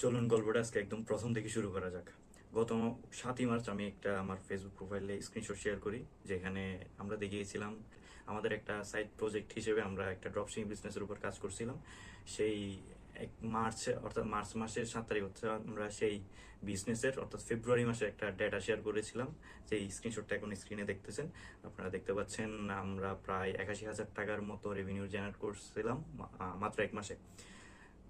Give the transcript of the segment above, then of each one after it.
চলুন গল্পটা আজকে একদম প্রথম থেকে শুরু করা যাক। গত সাতই মার্চ আমি একটা আমার ফেসবুক প্রোফাইলে স্ক্রিনশট শেয়ার করি, যেখানে আমরা দেখিয়েছিলাম আমাদের একটা সাইড প্রজেক্ট হিসেবে আমরা একটা ড্রপশিং বিজনেসের উপর কাজ করছিলাম। সেই এক মার্চে, অর্থাৎ মার্চ মাসের সাত তারিখ হচ্ছে আমরা সেই বিজনেসের অর্থাৎ ফেব্রুয়ারি মাসে একটা ডেটা শেয়ার করেছিলাম। যে স্ক্রিনশটটা এখন স্ক্রিনে দেখতেছেন, আপনারা দেখতে পাচ্ছেন আমরা প্রায় একাশি হাজার টাকার মতো রেভিনিউ জেনারেট করছিলাম মাত্র এক মাসে।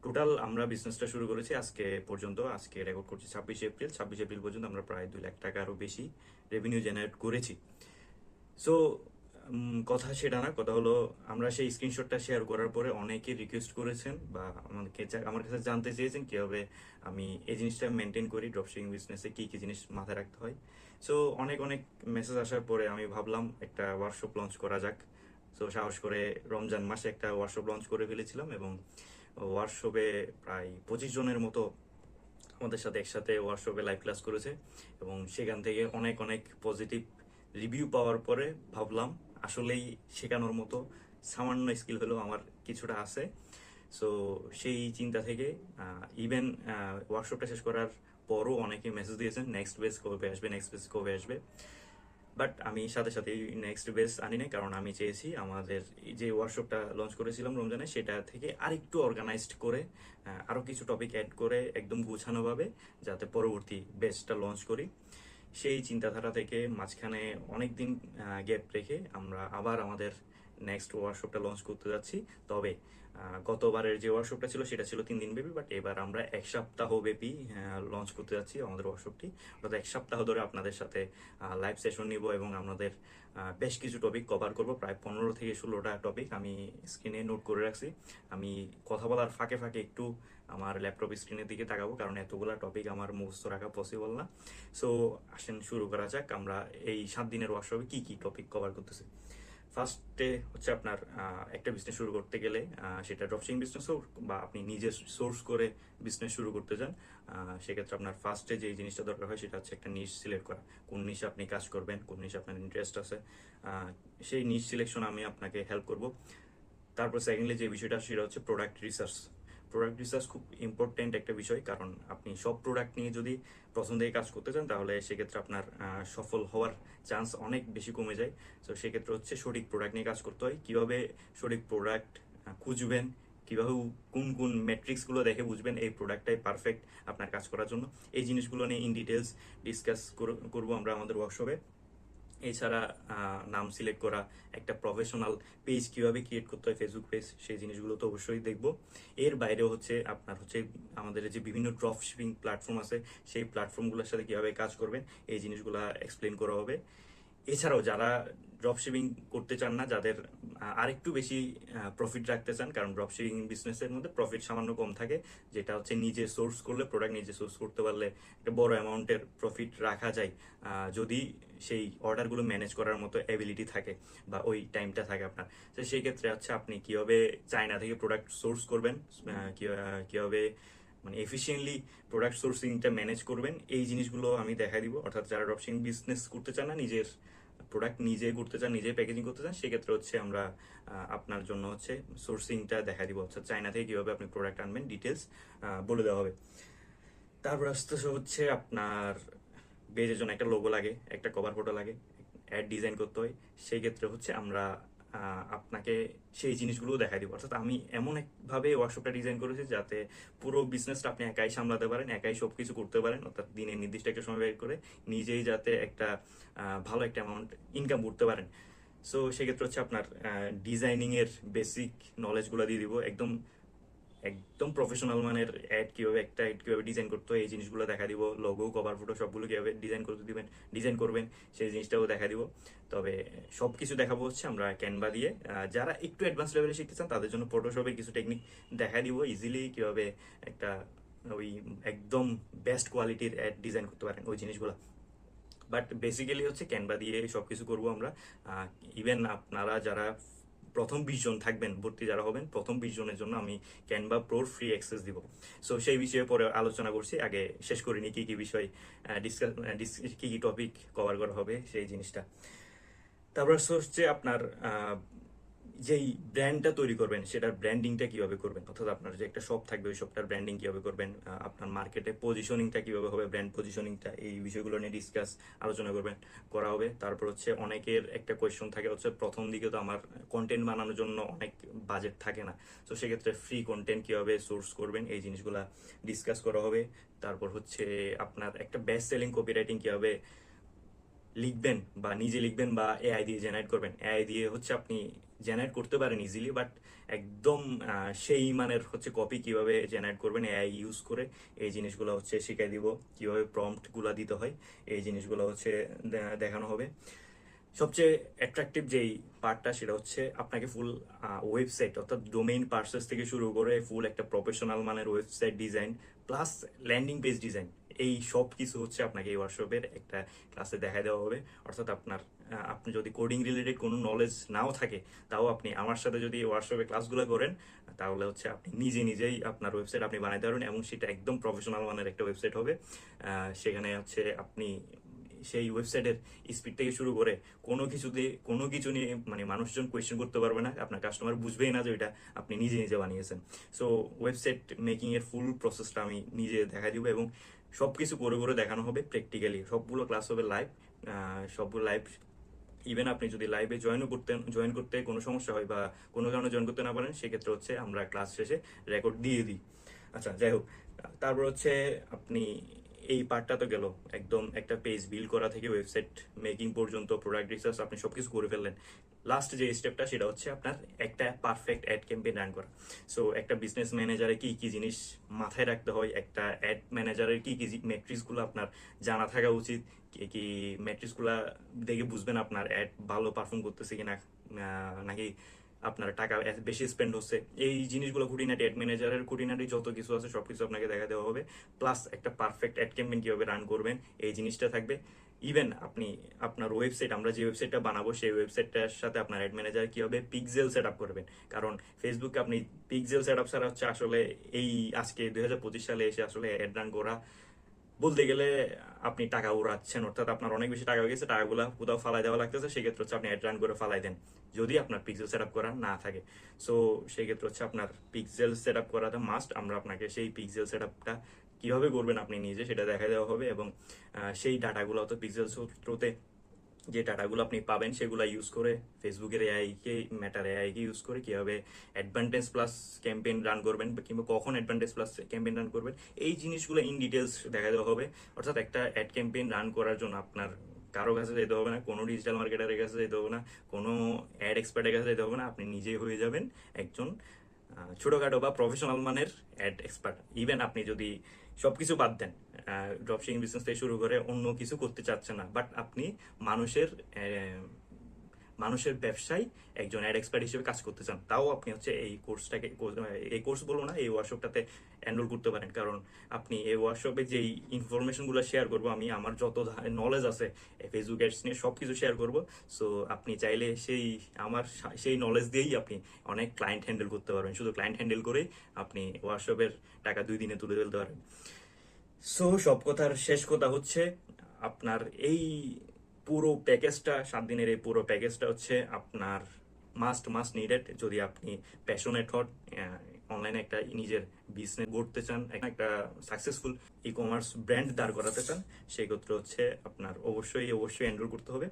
টোটাল আমরা বিজনেসটা শুরু করেছি আজকে পর্যন্ত, আজকে রেকর্ড করছি ছাব্বিশে এপ্রিল। ছাব্বিশে এপ্রিল পর্যন্ত আমরা প্রায় দুই লাখ টাকা আরও বেশি রেভিনিউ জেনারেট করেছি। সো কথা সেটা না, কথা হলো আমরা সেই স্ক্রিনশটটা শেয়ার করার পরে অনেকে রিকোয়েস্ট করেছেন বা আমাকে আমার কাছে জানতে চেয়েছেন কীভাবে আমি এই জিনিসটা মেনটেন করি ড্রপশিপিং বিজনেসে কী কী জিনিস মাথায় রাখতে হয়। সো অনেক অনেক মেসেজ আসার পরে আমি ভাবলাম একটা ওয়ার্কশপ লঞ্চ করা যাক। সো সাহস করে রমজান মাসে একটা ওয়ার্কশপ লঞ্চ করে ফেলেছিলাম এবং ওয়ার্কশপে প্রায় পঁচিশ জনের মতো আমাদের সাথে একসাথে ওয়ার্কশপে লাইভ ক্লাস করেছে এবং সেখান থেকে অনেক অনেক পজিটিভ রিভিউ পাওয়ার পরে ভাবলাম আসলেই শেখানোর মতো সামান্য স্কিল হলেও আমার কিছুটা আছে। সো সেই চিন্তা থেকে ইভেন ওয়ার্কশপটা শেষ করার পরও অনেকে মেসেজ দিয়েছেন নেক্সট বেস কবে আসবে নেক্সট বেস কবে আসবে। বাট আমি সাথে সাথে নেক্সট বেস আনি নাই, কারণ আমি চেয়েছি আমাদের যে ওয়ার্কশপটা লঞ্চ করেছিলাম রমজানে, সেটা থেকে আরেকটু অর্গানাইজড করে আরও কিছু টপিক অ্যাড করে একদম গুছানোভাবে যাতে পরবর্তী বেসটা লঞ্চ করি। সেই চিন্তাধারা থেকে মাঝখানে অনেক দিন গ্যাপ রেখে আমরা আবার আমাদের নেক্সট ওয়ার্কশপটা লঞ্চ করতে যাচ্ছি। তবে গতবারের যে ওয়ার্কশপটা ছিল সেটা ছিল তিন দিন ব্যাপী বাট এবার আমরা এক সপ্তাহ ব্যাপী লঞ্চ করতে যাচ্ছি আমাদের ওয়ার্কশপটি অর্থাৎ এক সপ্তাহ ধরে আপনাদের সাথে লাইভ সেশন নিব এবং আপনাদের বেশ কিছু টপিক কভার করব। প্রায় পনেরো থেকে ষোলোটা টপিক আমি স্ক্রিনে নোট করে রাখছি। আমি কথা বলার ফাঁকে ফাঁকে একটু আমার ল্যাপটপ স্ক্রিনের দিকে তাকাবো, কারণ এতগুলা টপিক আমার মুখস্থ রাখা পসিবল না। সো আসেন শুরু করা যাক। আমরা এই সাত দিনের ওয়ার্কশপে কি কি টপিক কভার করতেছি? ফার্স্টে হচ্ছে আপনার একটা বিজনেস শুরু করতে গেলে সেটা ড্রপশিং বিজনেস হোক বা আপনি নিজে সোর্স করে বিজনেস শুরু করতে চান সেক্ষেত্রে আপনার ফার্স্টে যে জিনিসটা দরকার হয় সেটা হচ্ছে একটা নিজ সিলেক্ট করা। কোন নিশে আপনি কাজ করবেন, কোন নিশে আপনার ইন্টারেস্ট আছে সেই নিজ সিলেকশন আমি আপনাকে হেল্প করব। তারপর সেকেন্ডলি যে বিষয়টা সেটা হচ্ছে প্রোডাক্ট রিসার্চ প্রোডাক্ট রিসার্চ খুব ইম্পর্টেন্ট একটা বিষয়, কারণ আপনি সব প্রোডাক্ট নিয়ে যদি প্রথম থেকে কাজ করতে চান, তাহলে সেক্ষেত্রে আপনার সফল হওয়ার চান্স অনেক বেশি কমে যায়। তো সেক্ষেত্রে হচ্ছে সঠিক প্রোডাক্ট নিয়ে কাজ করতে হয়। কীভাবে সঠিক প্রোডাক্ট খুঁজবেন, কীভাবে কোন কোন ম্যাট্রিক্সগুলো দেখে বুঝবেন, এই প্রোডাক্টটাই পারফেক্ট আপনার কাজ করার জন্য। এই জিনিসগুলো নিয়ে ইন ডিটেলস ডিসকাস করব আমরা আমাদের ওয়ার্কশপে এছাড়া নাম সিলেক্ট করা একটা প্রফেশনাল পেজ কীভাবে ক্রিয়েট করতে হয় ফেসবুক পেজ সেই জিনিসগুলো তো অবশ্যই দেখব। এর বাইরে হচ্ছে আপনার হচ্ছে আমাদের যে বিভিন্ন ড্রপ শিপিং প্ল্যাটফর্ম আছে, সেই প্ল্যাটফর্মগুলোর সাথে কীভাবে কাজ করবেন, এই জিনিসগুলো এক্সপ্লেন করা হবে। এছাড়াও যারা ড্রপ শিপিং করতে চান না, যাদের আহ, আরেকটু বেশি প্রফিট রাখতে চান কারণ ড্রপ শিপিং বিজনেসের মধ্যে প্রফিট সামান্য কম থাকে যেটা হচ্ছে নিজে সোর্স করলে প্রোডাক্ট নিজে সোর্স করতে পারলে একটা বড় অ্যামাউন্টের প্রফিট রাখা যায় যদি সেই অর্ডারগুলো ম্যানেজ করার মতো অ্যাবিলিটি থাকে বা ওই টাইমটা থাকে আপনার। তো সেই ক্ষেত্রে হচ্ছে আপনি কীভাবে চায়না থেকে প্রোডাক্ট সোর্স করবেন কীভাবে মানে এফিসিয়েন্টলি প্রোডাক্ট সোর্সিংটা ম্যানেজ করবেন এই জিনিসগুলো আমি দেখা দিব। অর্থাৎ যারা ড্রপশিং বিজনেস করতে চান না নিজের প্রোডাক্ট নিজে করতে চান, নিজে প্যাকেজিং করতে চান, সেক্ষেত্রে হচ্ছে আমরা আপনার জন্য হচ্ছে সোর্সিংটা দেখা দিব। অর্থাৎ চায়না থেকে কীভাবে আপনি প্রোডাক্ট আনবেন ডিটেলস বলে দেওয়া হবে। তারপর আস্তে হচ্ছে আপনার বেজের জন্য একটা লোগো লাগে, একটা কভার ফটো লাগে অ্যাড ডিজাইন করতে হয়। সেই ক্ষেত্রে হচ্ছে আমরা আপনাকে সেই জিনিসগুলো দেখাই দিব। অর্থাৎ আমি এমন একভাবে ওয়ার্কশপটা ডিজাইন করেছি যাতে পুরো বিজনেসটা আপনি একাই সামলাতে পারেন, একাই সব কিছু করতে পারেন, অর্থাৎ দিনে নির্দিষ্ট একটা সময় বের করে নিজেই যাতে একটা ভালো একটা অ্যামাউন্ট ইনকাম করতে পারেন। সো সেক্ষেত্রে হচ্ছে আপনার ডিজাইনিংয়ের বেসিক নলেজগুলো দিয়ে দিব। একদম একদম প্রফেশনাল মানের অ্যাড কীভাবে একটা অ্যাড কীভাবে ডিজাইন করতে হয়, এই জিনিসগুলো দেখা দিব। লোগো কভার ফটো সবগুলো কীভাবে ডিজাইন করতে দিবেন ডিজাইন করবেন, সেই জিনিসটাও দেখা দিব। তবে সব কিছু দেখাবো হচ্ছে আমরা ক্যানভা দিয়ে। যারা একটু অ্যাডভান্স লেভেলে শিখতে চান, তাদের জন্য ফটোশপের কিছু টেকনিক দেখা দিব ইজিলি কীভাবে একটা ওই একদম বেস্ট কোয়ালিটির অ্যাড ডিজাইন করতে পারেন ওই জিনিসগুলো। বাট বেসিক্যালি হচ্ছে ক্যানভা দিয়ে সব কিছু করব আমরা। ইভেন আপনারা যারা প্রথম বিশ জন থাকবেন, ভর্তি যারা হবেন, প্রথম বিশ জনের জন্য আমি ক্যানভা প্রোর ফ্রি অ্যাক্সেস দিব। সো সেই বিষয়ে পরে আলোচনা করছি, আগে শেষ করিনি কি কি বিষয় ডিসকাস কি কি টপিক কভার করা হবে, সেই জিনিসটা। তারপর হচ্ছে আপনার যেই ব্র্যান্ডটা তৈরি করবেন, সেটার ব্র্যান্ডিংটা কীভাবে করবেন? অর্থাৎ আপনার যে একটা শপ থাকবে, ওই শপটার ব্র্যান্ডিং কীভাবে করবেন? আপনার মার্কেটে পজিশনিংটা কীভাবে হবে? ব্র্যান্ড পজিশনিংটা এই বিষয়গুলো নিয়ে ডিসকাস আলোচনা করবেন, করা হবে। তারপর হচ্ছে অনেকের একটা কোয়েশ্চন থাকে, হচ্ছে প্রথম দিকে তো আমার কন্টেন্ট বানানোর জন্য অনেক বাজেট থাকে না। তো সেক্ষেত্রে ফ্রি কন্টেন্ট কীভাবে সোর্স করবেন? এই জিনিসগুলা ডিসকাস করা হবে। তারপর হচ্ছে আপনার একটা বেস্ট সেলিং কপিরাইটিং কীভাবে লিখবেন বা নিজে লিখবেন বা এআই দিয়ে জেনারেট করবেন। এআই দিয়ে হচ্ছে আপনি জেনারেট করতে পারেন ইজিলি বাট একদম সেই মানের হচ্ছে কপি কীভাবে জেনারেট করবেন এআই ইউজ করে এই জিনিসগুলো হচ্ছে শিখাই দিব, কীভাবে প্রম্পটগুলো দিতে হয়, এই জিনিসগুলো হচ্ছে দেখানো হবে। সবচেয়ে অ্যাট্রাকটিভ যেই পার্টটা সেটা হচ্ছে আপনাকে ফুল ওয়েবসাইট অর্থাৎ ডোমেইন পার্সেস থেকে শুরু করে ফুল একটা প্রফেশনাল মানের website design plus landing page design এই সব কিছু হচ্ছে আপনাকে এই ওয়ার্কশপের একটা ক্লাসে দেখা দেওয়া হবে। অর্থাৎ আপনার আপনি যদি কোডিং রিলেটেড কোনো নলেজ নাও থাকে, তাও আপনি আমার সাথে যদি ওয়ার্কশপে ক্লাসগুলো করেন, তাহলে হচ্ছে আপনি নিজে নিজেই আপনার ওয়েবসাইট আপনি বানাইতে পারবেন এবং সেটা একদম প্রফেশনাল মানের একটা ওয়েবসাইট হবে। সেখানে হচ্ছে আপনি সেই ওয়েবসাইটের স্পিড থেকে শুরু করে কোনো কিছুতে, কোনো কিছু নিয়ে মানে মানুষজন কোয়েশ্চেন করতে পারবে না। আপনার কাস্টমার বুঝবেই না যে এটা আপনি নিজে নিজে বানিয়েছেন। সো ওয়েবসাইট মেকিংয়ের ফুল প্রসেসটা আমি নিজে দেখা দিব এবং সব কিছু করে করে দেখানো হবে প্র্যাকটিক্যালি সবগুলো ক্লাস হবে লাইভ সবগুলো লাইভ ইভেন আপনি যদি লাইভে জয়েনও করতে জয়েন করতে কোনো সমস্যা হয় বা কোনো কারণে জয়েন করতে না পারেন, সেক্ষেত্রে হচ্ছে আমরা ক্লাস শেষে রেকর্ড দিয়ে দিই। আচ্ছা যাই হোক, তারপর হচ্ছে আপনি এই পার্টটা তো গেল। একদম একটা পেজ বিল্ড করা থেকে ওয়েবসাইট মেকিং পর্যন্ত প্রোডাক্ট রিসার্চ আপনি সবকিছু করে ফেললেন। লাস্ট যে স্টেপটা সেটা হচ্ছে আপনার একটা পারফেক্ট অ্যাড ক্যাম্পেইন রান করা। সো একটা বিজনেস ম্যানেজারে কি কি জিনিস মাথায় রাখতে হয়? একটা অ্যাড ম্যানেজারের কি কি মেট্রিক্সগুলো আপনার জানা থাকা উচিত? কি কি মেট্রিক্সগুলো দেখে বুঝবেন আপনার অ্যাড ভালো পারফর্ম করতেছে কিনা আহ, নাকি আপনার টাকা বেশি স্পেন্ড হচ্ছে। এই জিনিসগুলো খুঁটিনাটি অ্যাড ম্যানেজারের খুঁটিনাটি যত কিছু আছে সব কিছু আপনাকে দেখা দেওয়া হবে। প্লাস একটা পারফেক্ট অ্যাড ক্যাম্পেইন কীভাবে রান করবেন, এই জিনিসটা থাকবে। ইভেন আপনি আপনার ওয়েবসাইট আমরা যে ওয়েবসাইটটা বানাবো, সেই ওয়েবসাইটটার সাথে আপনার অ্যাড ম্যানেজার কীভাবে পিক্সেল সেট আপ করবেন। কারণ ফেসবুকে আপনি পিকজেল সেট আপ ছাড়া হচ্ছে আসলে এই আজকে দুই হাজার পঁচিশ সালে এসে আসলে অ্যাড রান করা বলতে গেলে আপনি টাকা উড়াচ্ছেন, অর্থাৎ আপনার অনেক বেশি টাকা হয়ে গেছে, টাকাগুলো কোথাও ফালাই দেওয়া লাগতেছে, সেক্ষেত্রে হচ্ছে আপনি অ্যাড করে ফালাই দেন, যদি আপনার পিক্সেল সেট আপ করা না থাকে। সো সেক্ষেত্রে হচ্ছে আপনার পিক্সেল সেট আপ করাটা মাস্ট আমরা আপনাকে সেই পিক্সেল সেট আপটা কীভাবে করবেন আপনি নিজে সেটা দেখা দেওয়া হবে এবং সেই ডাটাগুলো তো পিক্সেল থ্রুতে যে ডাটাগুলো আপনি পাবেন সেগুলো ইউজ করে ফেসবুকের এআই কে ম্যাটার এআই কে ইউজ করে কীভাবে অ্যাডভান্টেজ প্লাস ক্যাম্পেইন রান করবেন কিংবা কখন অ্যাডভান্টেজ প্লাস ক্যাম্পেইন রান করবেন, এই জিনিসগুলো ইন ডিটেলস দেখা দেওয়া হবে। অর্থাৎ একটা অ্যাড ক্যাম্পেইন রান করার জন্য আপনার কারও কাছে যেতে হবে না, কোনো ডিজিটাল মার্কেটারের কাছে যেতে হবে না, কোনো অ্যাড এক্সপার্টের কাছে যেতে হবে না, আপনি নিজেই হয়ে যাবেন একজন ছোটখাটো বা প্রফেশনাল মানের অ্যাড এক্সপার্ট ইভেন আপনি যদি সবকিছু বাদ দেন ড্রপশিপিং বিজনেস থেকে শুরু করে অন্য কিছু করতে চাচ্ছেন না বাট আপনি মানুষের মানুষের ব্যবসায় একজন অ্যাড এক্সপার্ট হিসেবে কাজ করতে চান, তাও আপনি হচ্ছে এই কোর্সটাকে এই কোর্স বলব না, এই ওয়ার্কশপটাতে এনরোল করতে পারেন। কারণ আপনি এই ওয়ার্কশপে যেই ইনফরমেশনগুলো শেয়ার করব, আমি আমার যত নলেজ আছে ফেসবুক অ্যাডস নিয়ে সব কিছু শেয়ার করব। সো আপনি চাইলে সেই আমার সেই নলেজ দিয়েই আপনি অনেক ক্লায়েন্ট হ্যান্ডেল করতে পারবেন। শুধু ক্লায়েন্ট হ্যান্ডেল করেই আপনি ওয়ার্কশপের টাকা দুই দিনে তুলে ফেলতে পারবেন। সো সব কথার শেষ কথা হচ্ছে, আপনার এই পুরো প্যাকেজটা সাত দিনের এই পুরো প্যাকেজটা হচ্ছে আপনার মাস্ট মাস্ট নিডেড যদি আপনি প্যাশনেট হন অনলাইনে একটা নিজের বিজনেস গড়তে চান, একটা সাকসেসফুল ই কমার্স ব্র্যান্ড দাঁড় করাতে চান সেক্ষেত্রে হচ্ছে আপনার অবশ্যই অবশ্যই এনরোল করতে হবে।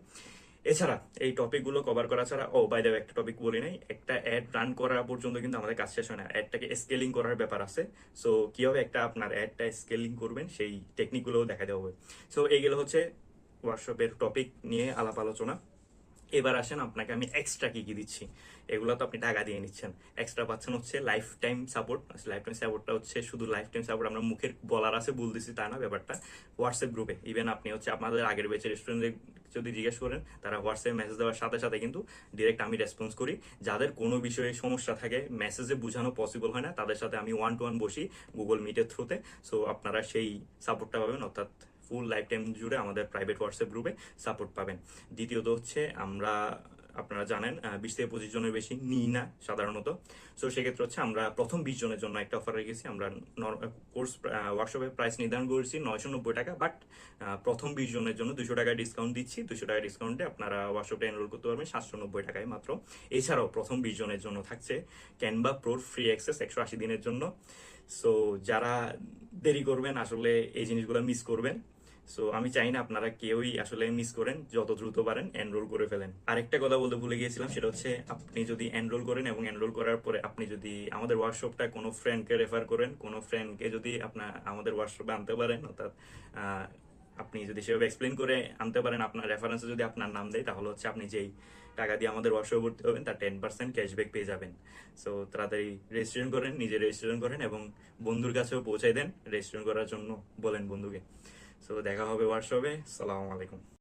এছাড়া এই টপিকগুলো কভার করা ছাড়া, ও বাই দেব একটা টপিক বলি নাই, একটা অ্যাড রান করা পর্যন্ত কিন্তু আমাদের কাজ শেষ হয় না। অ্যাডটাকে স্কেলিং করার ব্যাপার আছে। সো কীভাবে একটা আপনার অ্যাডটা স্কেলিং করবেন, সেই টেকনিকগুলোও দেখা দেওয়া হবে। সো এইগুলো হচ্ছে ওয়ার্কশপের টপিক নিয়ে আলাপ আলোচনা। এবার আসেন, আপনাকে আমি এক্সট্রা কি কি দিচ্ছি, এগুলো তো আপনি টাকা দিয়ে নিচ্ছেন। এক্সট্রা পাচ্ছেন হচ্ছে life time support life time সাপোর্টটা হচ্ছে শুধু লাইফ টাইম সাপোর্ট আমরা মুখের বলার আছে বলতেছি তা না ব্যাপারটা। হোয়াটসঅ্যাপ গ্রুপে ইভেন আপনি হচ্ছে আপনাদের আগের বেচের রেস্টুরেন্টে যদি জিজ্ঞেস করেন, তারা হোয়াটসঅ্যাপে মেসেজ দেওয়ার সাথে সাথে কিন্তু ডিরেক্ট আমি রেসপন্স করি। যাদের কোনো বিষয়ে সমস্যা থাকে মেসেজে বোঝানো পসিবল হয় না, তাদের সাথে আমি ওয়ান টু ওয়ান বসি গুগল মিটের থ্রুতে সো আপনারা সেই সাপোর্টটা পাবেন, অর্থাৎ ফুল লাইফ টাইম জুড়ে আমাদের প্রাইভেট হোয়াটসঅ্যাপ গ্রুপে সাপোর্ট পাবেন। দ্বিতীয়ত হচ্ছে আমরা, আপনারা জানেন বিশ থেকে পঁচিশ জনের বেশি নিই না সাধারণত। সো সেক্ষেত্রে হচ্ছে আমরা প্রথম বিশ জনের জন্য একটা অফার রেখেছি। আমরা কোর্স ওয়ার্কশপের প্রাইস নির্ধারণ করেছি নয়শো নব্বই টাকা বাট প্রথম বিশ জনের জন্য দুশো টাকা ডিসকাউন্ট দিচ্ছি। দুশো টাকা ডিসকাউন্টে আপনারা ওয়ার্কশপে এনরোল করতে পারবেন সাতশো নব্বই টাকায় মাত্র। এছাড়াও প্রথম বিশ জনের জন্য থাকছে ক্যানভা প্রোর ফ্রি অ্যাক্সেস একশো আশি দিনের জন্য। সো যারা দেরি করবেন, আসলে এই জিনিসগুলো মিস করবেন। সো আমি চাই না আপনারা কেউই আসলে মিস করেন, যত দ্রুত পারেন এনরোল করে ফেলেন। আরেকটা কথা বলতে ভুলে গিয়েছিলাম, সেটা হচ্ছে আপনি যদি এনরোল করেন এবং এনরোল করার পরে আপনি যদি আমাদের ওয়ার্কশপটা কোনো ফ্রেন্ডকে রেফার করেন, কোনো ফ্রেন্ডকে যদি আপনার, আমাদের ওয়ার্কশপে আনতে পারেন, অর্থাৎ আপনি যদি সেভাবে এক্সপ্লেন করে আনতে পারেন, আপনার রেফারেন্সে যদি আপনার নাম দেয়, তাহলে হচ্ছে আপনি যেই টাকা দিয়ে আমাদের ওয়ার্কশপে ভর্তি হবেন, তার টেন পার্সেন্ট ক্যাশব্যাক পেয়ে যাবেন। সো তাড়াতাড়ি রেজিস্ট্রেশন করেন, নিজে রেজিস্ট্রেশন করেন এবং বন্ধুর কাছেও পৌঁছাই দেন রেজিস্ট্রেশন করার জন্য বলেন বন্ধুকে। সো দেখা হবে ওয়ার্কশপে সালাম আলাইকুম